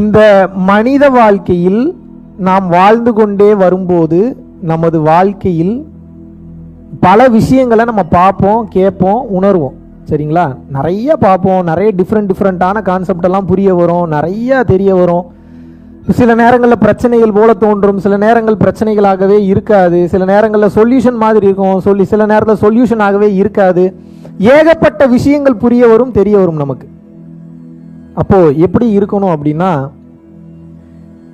இந்த மனித வாழ்க்கையில் நாம் வாழ்ந்து கொண்டே வரும்போது நமது வாழ்க்கையில் பல விஷயங்களை நம்ம பார்ப்போம் கேட்போம் உணர்வோம். சரிங்களா? நிறைய பார்ப்போம். நிறைய டிஃப்ரெண்ட் டிஃப்ரெண்ட்டான கான்செப்ட் எல்லாம் புரிய வரும். நிறைய தெரிய வரும். சில நேரங்களில் பிரச்சனைகள் போல தோன்றும். சில நேரங்கள் பிரச்சனைகளாகவே இருக்காது. சில நேரங்களில் சொல்யூஷன் மாதிரி இருக்கும். சொல்லி சில நேரத்தில் சொல்யூஷன் ஆகவே இருக்காது. ஏகப்பட்ட விஷயங்கள் புரிய வரும் தெரிய வரும் நமக்கு. அப்போது எப்படி இருக்கணும் அப்படின்னா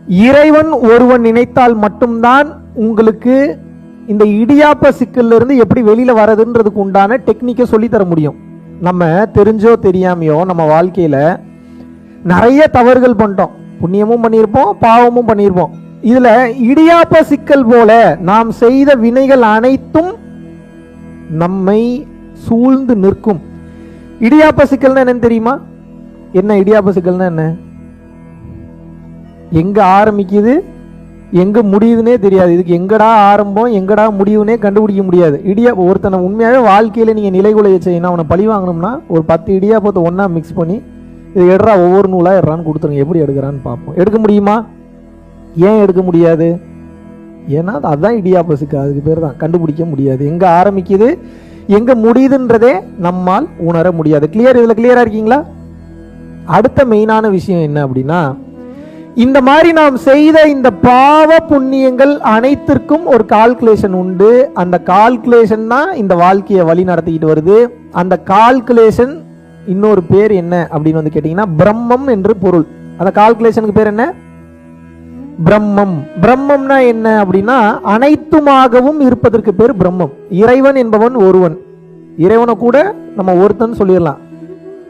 இறைவன் ஒருவன் நினைத்தால் மட்டும்தான் உங்களுக்கு இந்த இடியாப்ப சிக்கல்லிருந்து எப்படி வெளியில் வரதுன்றதுக்கு உண்டான டெக்னிக்கை சொல்லித்தர தர முடியும். நம்ம தெரிஞ்சோ தெரியாமையோ நம்ம வாழ்க்கையில் நிறைய தவறுகள் பண்ணிட்டோம். புண்ணியமும் பண்ணியிருப்போம் பாவமும் பண்ணியிருப்போம். இதில் இடியாப்ப சிக்கல் போல நாம் செய்த வினைகள் அனைத்தும் நம்மை சூழ்ந்து நிற்கும். இடியாப்ப சிக்கல்னா என்னன்னு தெரியுமா? என்ன இடியாப்ப சிக்கல்னா என்ன? எங்க ஆரம்பிக்குது எங்க முடியுதுன்னே தெரியாது. இதுக்கு எங்கடா ஆரம்பம் எங்கடா முடிவுனே கண்டுபிடிக்க முடியாது. இடியா ஒருத்தனை உண்மையாகவே வாழ்க்கையில் நீங்கள் நிலை குலைய செய்யணும். அவனை பழி வாங்கணும்னா ஒரு பத்து இடியாப்பத்தை ஒன்றா மிக்ஸ் பண்ணி இது எடுறா ஒவ்வொரு நூலாக எடுறான்னு கொடுத்துருங்க. எப்படி எடுக்கிறான்னு பார்ப்போம். எடுக்க முடியுமா? ஏன் எடுக்க முடியாது? ஏன்னா அதுதான் இடியாப்ப சிக்கல் அதுக்கு பேர் தான். கண்டுபிடிக்க முடியாது. எங்கே ஆரம்பிக்குது எங்கே முடியுதுன்றதே நம்மால் உணர முடியாது. கிளியர் இதில் கிளியராக இருக்கீங்களா? அடுத்த மெயினான விஷயம் என்ன அப்படின்னா இந்த மாதிரி நாம் செய்த இந்த பாவ புண்ணியங்கள் அனைத்திற்கும் ஒரு கால்குலேஷன் உண்டு. அந்த கால்குலேஷன் தான் இந்த வாழ்க்கையை வழி நடத்திக்கிட்டு வருது. அந்த கால்குலேஷன் இன்னொரு பேர் என்ன அப்படின்னு வந்து கேட்டீங்கன்னா பிரம்மம் என்று பொருள். அந்த கால்குலேஷனுக்கு பேர் என்ன? பிரம்மம். பிரம்மம்னா என்ன அப்படின்னா அனைத்துமாகவும் இருப்பதற்கு பேர் பிரம்மம். இறைவன் என்பவன் ஒருவன். இறைவனை கூட நம்ம ஒருத்தன் சொல்லிடலாம்.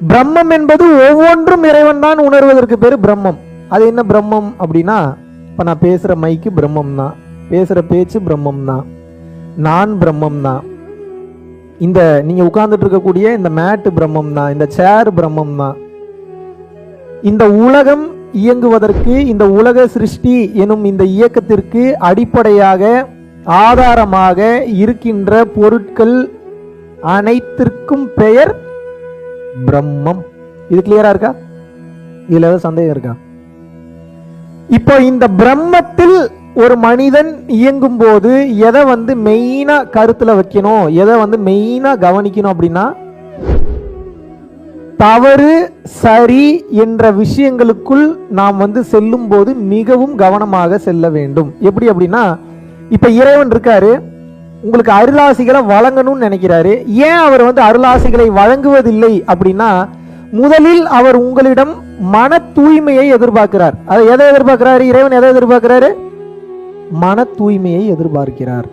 பிரம்மம் என்பது ஒவ்வொன்றும் இறைவன் தான் உணர்வதற்கு பேர் பிரம்மம். அது என்ன பிரம்மம் அப்படின்னா இப்போ நான் பேசுகிற மைக்கு பிரம்மம் தான் பேசுகிற பேச்சு பிரம்மம் தான் நான் பிரம்மம் தான் இந்த நீங்கள் உட்கார்ந்துட்டு இருக்கக்கூடிய இந்த மேட்டு பிரம்மம் தான் இந்த சேர் பிரம்மம் தான் இந்த உலகம் இயங்குவதற்கு இந்த உலக சிருஷ்டி எனும் இந்த இயக்கத்திற்கு அடிப்படையாக ஆதாரமாக இருக்கின்ற பொருட்கள் அனைத்திற்கும் பெயர் பிரம்மம். இது கிளியரா இருக்கா? இதுல ஏதாவது சந்தேகம் இருக்கா? இப்போ இந்த பிரம்மத்தில் ஒரு மனிதன் இயங்கும் போது எதை வந்து மெயினா கருத்துல வைக்கணும்? எதை வந்து மெயினா கவனிக்கணும் அப்படின்னா தவறு சரி என்ற விஷயங்களுக்குள் நாம் வந்து செல்லும் போது மிகவும் கவனமாக செல்ல வேண்டும். எப்படி அப்படின்னா இப்ப இறைவன் இருக்காரு. உங்களுக்கு அருளாசிகளை வழங்கணும்னு நினைக்கிறாரு. ஏன் அவர் வந்து அருளாசிகளை வழங்குவதில்லை அப்படின்னா முதலில் அவர் உங்களிடம் மன தூய்மையை எதிர்பார்க்கிறார். அதை எதை எதிர்பார்க்கிறாரு? இறைவன் எதை எதிர்பார்க்கிறாரு? மன தூய்மையை எதிர்பார்க்கிறார்.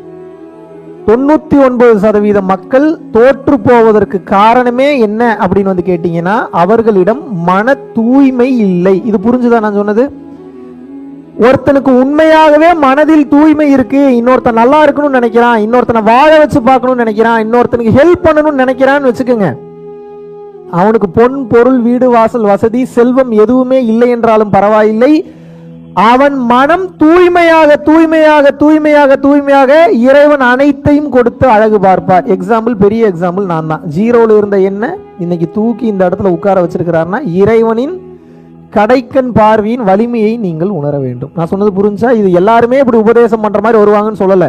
தொண்ணூத்தி ஒன்பது சதவீத மக்கள் தோற்று போவதற்கு காரணமே என்ன அப்படின்னு வந்து கேட்டீங்கன்னா அவர்களிடம் மன தூய்மை இல்லை. இது புரிஞ்சுதான் நான் சொன்னது? ஒருத்தனுக்கு உண்மையாகவே மனதில் தூய்மை இருக்கு இன்னொருத்தன் நல்லா இருக்கணும்னு நினைக்கிறான் இன்னொருத்தனை வாழ வச்சு பார்க்கணும்னு நினைக்கிறான் இன்னொருத்தனுக்கு ஹெல்ப் பண்ணணும்னு நினைக்கிறான்னு வச்சுக்கோங்க. அவனுக்கு பொன் பொருள் வீடு வாசல் வசதி செல்வம் எதுவுமே இல்லை என்றாலும் பரவாயில்லை. அவன் மனம் தூய்மையாக தூய்மையாக தூய்மையாக தூய்மையாக இறைவன் அனைத்தையும் கொடுத்து அழகு பார்ப்பார். எக்ஸாம்பிள் பெரிய எக்ஸாம்பிள் நான் தான். ஜீரோல இருந்த என்ன? இன்னைக்கு தூக்கி இந்த இடத்துல உட்கார வச்சிருக்கிறாருன்னா இறைவனின் கடைக்கண் பார்வையின் வலிமையை நீங்கள் உணர வேண்டும். நான் சொன்னது புரிஞ்சா இது எல்லாருமே இப்படி உபதேசம் பண்ற மாதிரி வருவாங்கன்னு சொல்லல.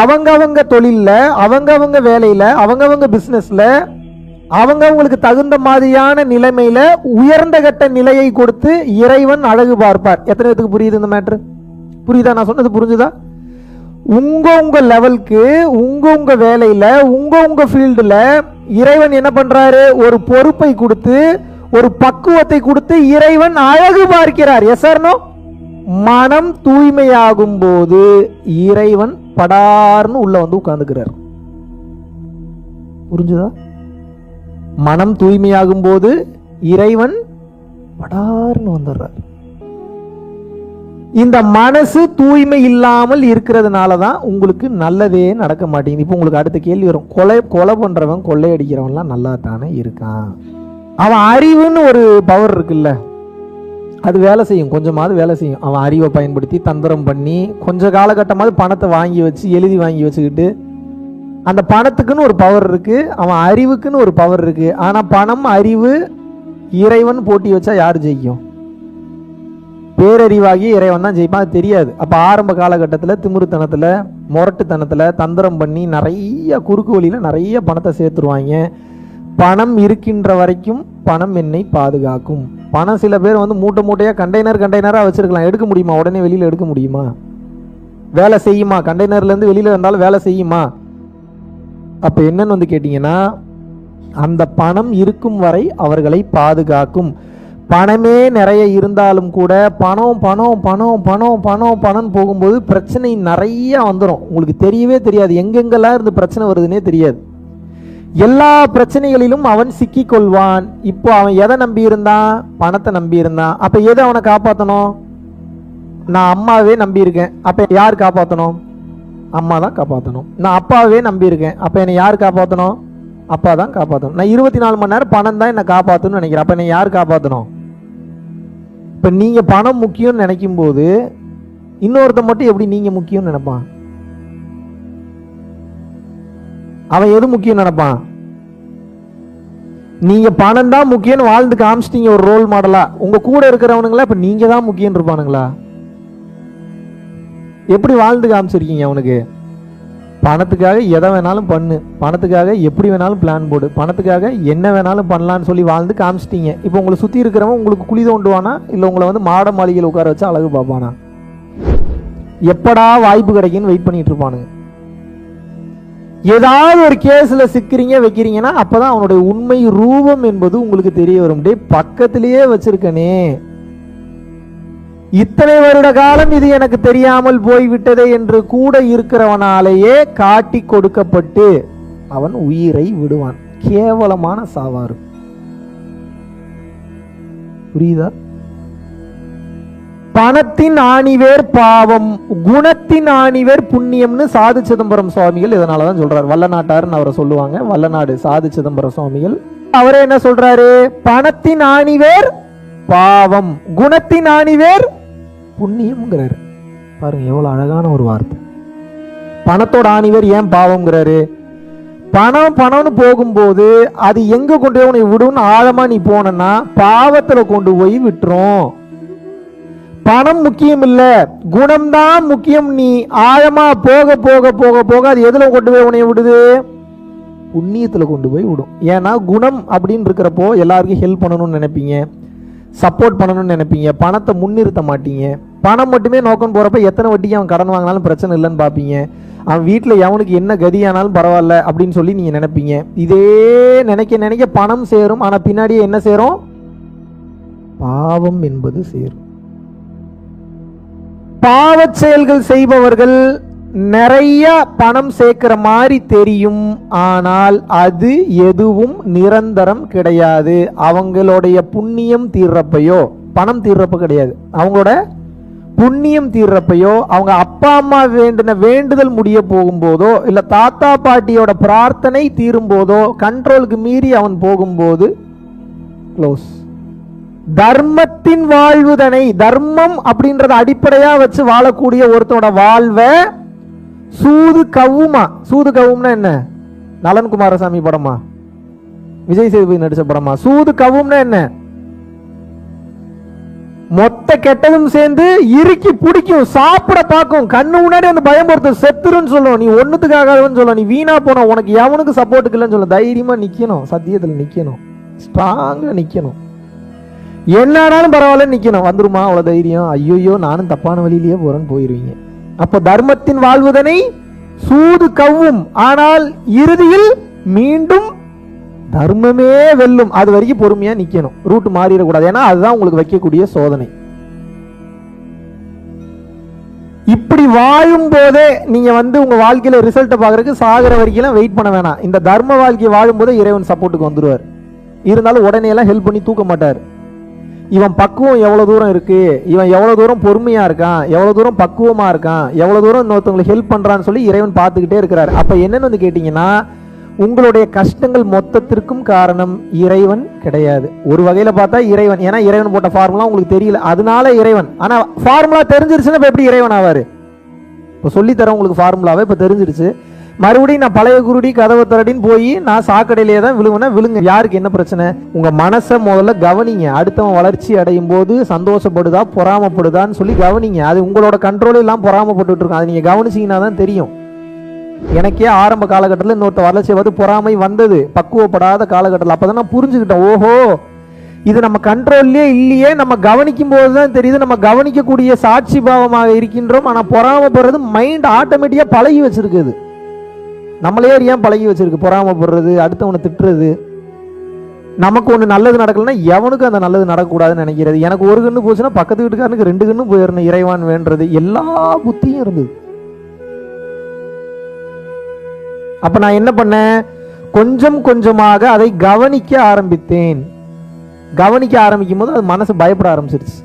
அவங்கவங்க தொழிலில் அவங்கவங்க வேலையில அவங்கவங்க பிசினஸ்ல அவங்கவங்களுக்கு தகுந்த மாதிரியான நிலைமையில உயர்ந்த கட்ட நிலையை கொடுத்து இறைவன் அழகு பார்ப்பார். எத்தனை பேத்துக்கு புரியுது இந்த மேட்ரு புரியுதா? நான் சொன்னது புரிஞ்சுதா? உங்க உங்க லெவலுக்கு உங்க உங்க வேலையில உங்க உங்க ஃபீல்டுல இறைவன் என்ன பண்றாரு? ஒரு பொறுப்பை கொடுத்து ஒரு பக்குவத்தை கொடுத்து இறைவன் அழகு பார்க்கிறார். எசர்னோ மனம் தூய்மையாகும் போது இறைவன் படார்னு உள்ள வந்து உட்கார்ந்துக்கிறார். புரிஞ்சுதா? மனம் தூய்மையாகும் போது இறைவன் படார்னு வந்துடுறார். இந்த மனசு தூய்மை இல்லாமல் இருக்கிறதுனால தான் உங்களுக்கு நல்லதே நடக்க மாட்டேங்குது. இப்போ உங்களுக்கு அடுத்த கேள்வி வரும். கொலை கொலை பண்றவன் கொள்ளையடிக்கிறவன்லாம் நல்லா தானே இருக்கான். அவன் அறிவுன்னு ஒரு பவர் இருக்குல்ல. அது வேலை செய்யும் கொஞ்சமாவது வேலை செய்யும். அவன் அறிவை பயன்படுத்தி தந்திரம் பண்ணி கொஞ்ச காலகட்டமாவது பணத்தை வாங்கி வச்சு எழுதி வாங்கி வச்சுக்கிட்டு அந்த பணத்துக்குன்னு ஒரு பவர் இருக்கு அவன் அறிவுக்குன்னு ஒரு பவர் இருக்கு. ஆனா பணம் அறிவு இறைவன் போட்டி வச்சா யார் ஜெயிக்கும்? பேரறிவாகி இறைவன் தான் ஜெயிப்பான் அது தெரியாது. அப்போ ஆரம்ப காலகட்டத்தில் திமிருத்தனத்தில் முரட்டுத்தனத்தில் தந்திரம் பண்ணி நிறைய குறுக்கு வழியில் நிறைய பணத்தை சேர்த்துருவாங்க. பணம் இருக்கின்ற வரைக்கும் பணம் என்னை பாதுகாக்கும். பணம் சில பேர் வந்து மூட்டை மூட்டையாக கண்டெய்னர் கண்டெய்னராக வச்சிருக்கலாம். எடுக்க முடியுமா? உடனே வெளியில் எடுக்க முடியுமா? வேலை செய்யுமா? கண்டெய்னர்லேருந்து வெளியில் வந்தாலும் வேலை செய்யுமா? அப்போ என்னன்னு வந்து கேட்டிங்கன்னா அந்த பணம் இருக்கும் வரை அவர்களை பாதுகாக்கும். பணமே நிறைய இருந்தாலும் கூட பணம் பணம் பணம் பணம் பணம் பணம் போகும்போது பிரச்சனை நிறைய வந்துடும் உங்களுக்கு தெரியவே தெரியாது. எங்கெங்கெல்லாம் இருந்து பிரச்சனை வருதுன்னே தெரியாது. எல்லா பிரச்சனைகளிலும் அவன் சிக்கிக் கொள்வான் இப்போ அவன் எதை நம்பி இருந்தான் பணத்தை நம்பி இருந்தான் அப்ப எதை அவனை காப்பாற்றணும் நான் அம்மாவே நம்பி இருக்கேன் அப்ப யார் காப்பாற்றணும் அம்மா தான் காப்பாற்றணும் நான் அப்பாவே நம்பி இருக்கேன் அப்ப என்னை யார் காப்பாற்றணும் அப்பா தான் காப்பாற்றணும் நான் இருபத்தி நாலு மணி நேரம் பணம் தான் என்னை காப்பாற்றணும்னு நினைக்கிறேன். அப்ப என்னை யார் காப்பாற்றணும் இப்போ நீங்கள் பணம் முக்கியம்னு நினைக்கும் போது இன்னொருத்த மட்டும் எப்படி நீங்கள் முக்கியம்னு நினைப்பான்? அவன் எது முக்கியம் நினைப்பான்? நீங்க பணம் தான் முக்கியம்னு வாழ்ந்து காமிச்சிட்டீங்க ஒரு ரோல் மாடலா உங்க கூட இருக்கிறவனுங்களா இப்ப நீங்க தான் முக்கியம் இருப்பானுங்களா? எப்படி வாழ்ந்து காமிச்சிருக்கீங்க அவனுக்கு? பணத்துக்காக எதை வேணாலும் பண்ணு. பணத்துக்காக எப்படி வேணாலும் பிளான் போடு. பணத்துக்காக என்ன வேணாலும் பண்ணலான்னு சொல்லி வாழ்ந்து காமிச்சிட்டீங்க. இப்போ உங்களை சுற்றி இருக்கிறவன் உங்களுக்கு குழி தோண்டுவானா? இல்லை உங்களை வந்து மாட மாளிகையில் உட்கார வச்சு அழகு பார்ப்பானா? எப்படா வாய்ப்பு கிடைக்குன்னு வெயிட் பண்ணிட்டு இருப்பானுங்க. ஏதாவது ஒரு கேஸில் சிக்கிறீங்க வைக்கிறீங்கன்னா அப்போ தான் அவனுடைய உண்மை ரூபம் என்பது உங்களுக்கு தெரிய வரும். டே பக்கத்திலேயே வச்சிருக்கனே. இத்தனை வருட காலம் இது எனக்கு தெரியாமல் போய்விட்டதே என்று கூட இருக்கிறவனாலேயே காட்டி கொடுக்கப்பட்டு அவன் உயிரை விடுவான். கேவலமான சாவாறு. புரியுதா? பணத்தின் ஆணிவேர் பாவம் குணத்தின் ஆணிவேர் புண்ணியம்னு சாது சிதம்பரம் சுவாமிகள் இதனால தான் சொல்றாரு. வல்லநாட்டாருன்னு அவரை சொல்லுவாங்க. வல்லநாடு சாது சிதம்பரம் சுவாமிகள். அவரே என்ன சொல்றாரு? பணத்தின் ஆணிவேர் பாவம் குணத்தின் ஆணிவேர் புண்ணியம்ங்கிறாரு. பாருங்க எவ்வளவு அழகான ஒரு வார்த்தை. பணத்தோட ஆணிவேர் ஏன் பாவம்ங்கிறாரு? பணம் பணம்னு போகும்போது அது எங்க கொண்டு போய் உன்னை விடும்னு ஆழமா நீ போனன்னா பாவத்துல கொண்டு போய் விட்டுரும். பணம் முக்கியம் இல்லை குணம்தான் முக்கியம். நீ ஆழமா போக போக போக போக அது எதுல கொண்டு போய் உனைய விடுது? புண்ணியத்தில் கொண்டு போய் விடும். ஏன்னா குணம் அப்படின்னு இருக்கிறப்போ எல்லாருக்கும் ஹெல்ப் பண்ணணும்னு நினைப்பீங்க. சப்போர்ட் பண்ணணும்னு நினைப்பீங்க. பணத்தை முன்னிறுத்த மாட்டீங்க. பணம் மட்டுமே நோக்கம் போகிறப்ப எத்தனை வட்டிக்கு அவன் கடன் வாங்கினாலும் பிரச்சனை இல்லைன்னு பார்ப்பீங்க அவன் வீட்டில் எவனுக்கு என்ன கதியானாலும் பரவாயில்ல அப்படின்னு சொல்லி நீங்கள் நினைப்பீங்க. இதே நினைக்க நினைக்க பணம் சேரும் ஆனால் பின்னாடியே என்ன சேரும்? பாவம் என்பது சேரும். பாவச் செயல்கள் செய்பவர்கள் நிறைய பணம் சேர்க்கிற மாதிரி தெரியும். ஆனால் அது எதுவும் நிரந்தரம் கிடையாது. அவங்களுடைய புண்ணியம் தீர்றப்பையோ பணம் தீர்றப்ப கிடையாது. அவங்களோட புண்ணியம் தீர்றப்பையோ அவங்க அப்பா அம்மா வேண்டின வேண்டுதல் முடிய போகும்போதோ இல்லை தாத்தா பாட்டியோட பிரார்த்தனை தீரும் போதோ கண்ட்ரோலுக்கு மீறி அவன் போகும்போது க்ளோஸ் தர்மத்தின் வாழ்வுதனை தர்மம் அப்படின்றத அடிப்படையா வச்சு வாழக்கூடிய ஒருத்தனோட வாழ்வை சூது கவுமா சூது கவும்னா என்ன? நலன் குமாரசாமி படமா? விஜய் சேதுபதி நடிச்ச படமா? சூது கவும்னா என்ன? மொத்த கெட்டதும் சேர்ந்து இறுக்கி பிடிக்கும் சாப்பிட பார்க்கும் கண்ணு முன்னாடி அந்த பயமுறுத்தும் செத்துருன்னு சொல்லும். நீ ஒண்ணுத்துக்காகன்னு சொல்லும். நீ வீணா போன உனக்கு எவனுக்கு சப்போர்ட்டுக்கு இல்லைன்னு சொல்லும். தைரியமா நிக்கணும். சத்தியத்துல நிக்கணும். ஸ்ட்ராங்கா நிக்கணும். என்னானாலும் பரவாயில்ல நிற்கணும் வந்துருமா? அவ்வளோ தைரியம். ஐயோயோ நானும் தப்பான வழியிலேயே போகிறேன்னு போயிடுவீங்க அப்போ தர்மத்தின் வாழ்வுதனை சூது கவ்வும். ஆனால் இறுதியில் மீண்டும் தர்மமே வெல்லும். அது வரைக்கும் பொறுமையாக நிற்கணும் ரூட் மாறிடக்கூடாது. ஏன்னா அதுதான் உங்களுக்கு வைக்கக்கூடிய சோதனை. இப்படி வாழும் போதே நீங்க வந்து உங்க வாழ்க்கையில ரிசல்ட்டை பாக்குறதுக்கு சாகிற வரைக்கும் வெயிட் பண்ண வேணாம். இந்த தர்ம வாழ்க்கை வாழும் போதே இறைவன் சப்போர்ட்டுக்கு வந்துருவார். இருந்தாலும் உடனே எல்லாம் ஹெல்ப் பண்ணி தூக்க மாட்டார். இவன் பக்குவம் எவ்வளோ தூரம் இருக்குது இவன் எவ்வளோ தூரம் பொறுமையாக இருக்கான்? எவ்வளோ தூரம் பக்குவமாக இருக்கான்? எவ்வளோ தூரம் இன்னொருத்தவங்களுக்கு ஹெல்ப் பண்ணுறான்னு சொல்லி இறைவன் பார்த்துக்கிட்டே இருக்கிறார். அப்போ என்னென்னு வந்து கேட்டிங்கன்னா உங்களுடைய கஷ்டங்கள் மொத்தத்திற்கும் காரணம் இறைவன் கிடையாது. ஒரு வகையில் பார்த்தா இறைவன் ஏன்னா இறைவன் போட்ட ஃபார்முலா உங்களுக்கு தெரியல. அதனால இறைவன். ஆனால் ஃபார்முலா தெரிஞ்சிருச்சுன்னா இப்போ எப்படி இறைவன் ஆவார்? இப்போ சொல்லித்தரேன் உங்களுக்கு ஃபார்முலாவே இப்போ தெரிஞ்சிருச்சு. மறுபடியும் நான் பழைய குருடி கதவை திரடின்னு போய் நான் சாக்கடையிலே தான் விழுவுனா விழுங்க. யாருக்கு என்ன பிரச்சனை? உங்க மனசை முதல்ல கவனிங்க. அடுத்தவன் வளர்ச்சி அடையும் போது சந்தோஷப்படுதா பொறாமப்படுதான்னு சொல்லி கவனிங்க. அது உங்களோட கண்ட்ரோல் எல்லாம் பொறாமப்பட்டு இருக்கும். அது நீங்க கவனிச்சிங்கன்னா தான் தெரியும். எனக்கே ஆரம்ப காலகட்டத்தில் இன்னொருத்த வளர்ச்சி வந்து பொறாமை வந்தது. பக்குவப்படாத காலகட்டத்தில். அப்போ தான் நான் புரிஞ்சுக்கிட்டேன். ஓஹோ! இது நம்ம கண்ட்ரோல்லே இல்லையே. நம்ம கவனிக்கும் போது தான் தெரியுது. நம்ம கவனிக்கக்கூடிய சாட்சி பாவமாக இருக்கின்றோம். ஆனால் பொறாமப்படுறது மைண்ட் ஆட்டோமேட்டிக்காக பழகி வச்சிருக்குது. நம்மளே ஏன் பழகி வச்சிருக்கு? பொறாமப்படுறது அடுத்தவனை திட்டுறது. நமக்கு ஒன்று நல்லது நடக்கலன்னா எவனுக்கும் அந்த நல்லது நடக்கக்கூடாதுன்னு நினைக்கிறது. எனக்கு ஒரு கண்ணு போச்சுன்னா பக்கத்து வீட்டுக்காரனுக்கு ரெண்டு கண்ணு போயிடணும் இறைவான் வேண்டது. எல்லா புத்தியும் இருந்தது. அப்ப நான் என்ன பண்ணேன்? கொஞ்சம் கொஞ்சமாக அதை கவனிக்க ஆரம்பித்தேன். கவனிக்க ஆரம்பிக்கும் போது அது மனசு பயப்பட ஆரம்பிச்சிருச்சு.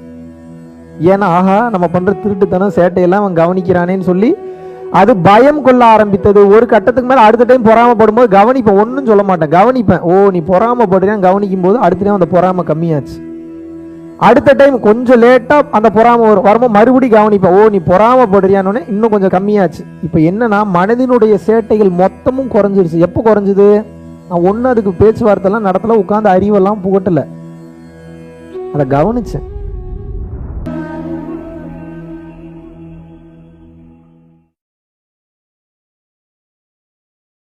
ஏன்னா ஆஹா நம்ம பண்ற திருட்டுத்தனம் சேட்டையெல்லாம் அவன் கவனிக்கிறானேன்னு சொல்லி அது பயம் கொள்ள ஆரம்பித்தது. ஒரு கட்டத்துக்கு மேலே அடுத்த டைம் பொறாமப்படும் போது கவனிப்பேன். ஒன்றும் சொல்ல மாட்டேன். கவனிப்பேன். ஓ நீ பொறாமப்படுறியான்னு கவனிக்கும் போது அடுத்த டைம் அந்த பொறாமை கம்மியாச்சு. அடுத்த டைம் கொஞ்சம் லேட்டாக அந்த பொறாம வரும். வரும்போது மறுபடியும் கவனிப்பேன். ஓ நீ பொறாமப்படுறியான்னு இன்னும் கொஞ்சம் கம்மியாச்சு. இப்போ என்னன்னா மனதினுடைய சேட்டைகள் மொத்தமும் குறைஞ்சிருச்சு. எப்போ குறைஞ்சிது? நான் ஒன்று அதுக்கு பேச்சுவார்த்தைலாம் நடத்தல. உட்காந்து அறிவெல்லாம் புகட்டலை. அதை கவனிச்சேன்.